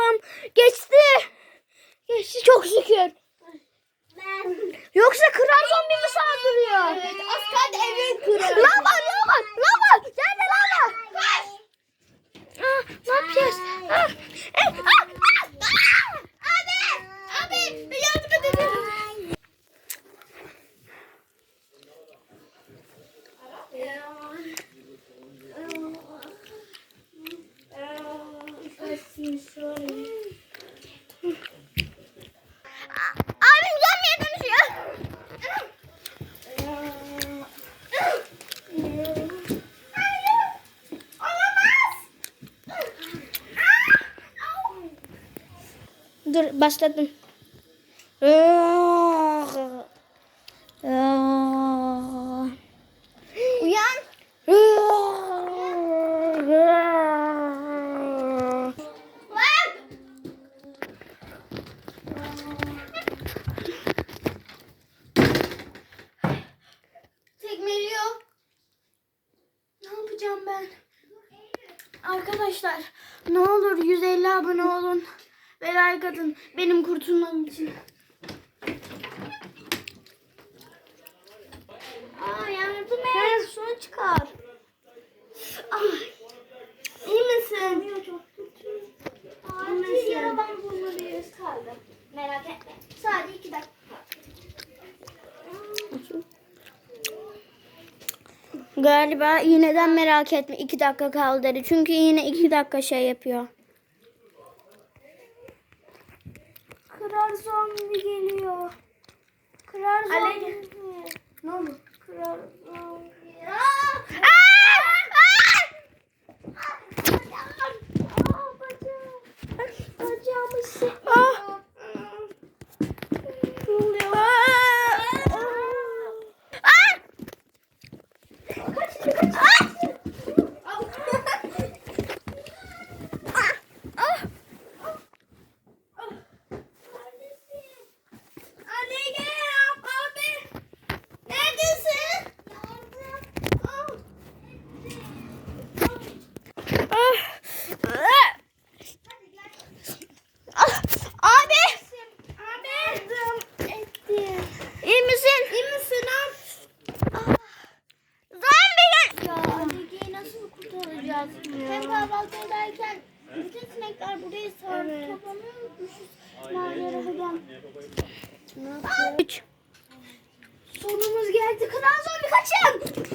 Tamam. Geçti. Geçti çok şükür. Ben. Yoksa kral zombi mi saldırıyor? Evet. Az evin kırılır. Lava lava lava. Nerede lava? Kaç. Aa, ne yapacağız? Aa, e, aa. Abi. Abi. Yardım edin. Sim. Başladım. Uyan. Tekmeliyor. Ne yapacağım ben? Arkadaşlar ne olur 150 abone olun ve like atın benim kurtulmam için. Aa yardım et. Şunu çıkar. Ay. İyi misin? çok kötü. Acil yaradan bulmalıyız kaldı. Merak etme. Sadece iki dakika. Galiba iğneden merak etme. iki dakika kaldı dedi. Çünkü iğne iki dakika şey yapıyor. Kırar zombi geliyor. Kırar zombi. Ne oldu? Kırar zombi. Aa! Aa, bacağım. Bacağımı sıkıyor. Ne oluyor? Kaçın, kaçın. Neredesin? Anne gel abi. Neredesin? Yardım. Abi. Abi. Yardım ettim. İyi misin? İyi misin abi? Zombi gel. Ya Ali'yi nasıl kurtaracağız? Hem kahvaltı ederken bütün sinekler burayı sarıp evet. unutmuşuz. Nerede Rahagam? Üç. Sonumuz geldi. Kıran zombi kaçın.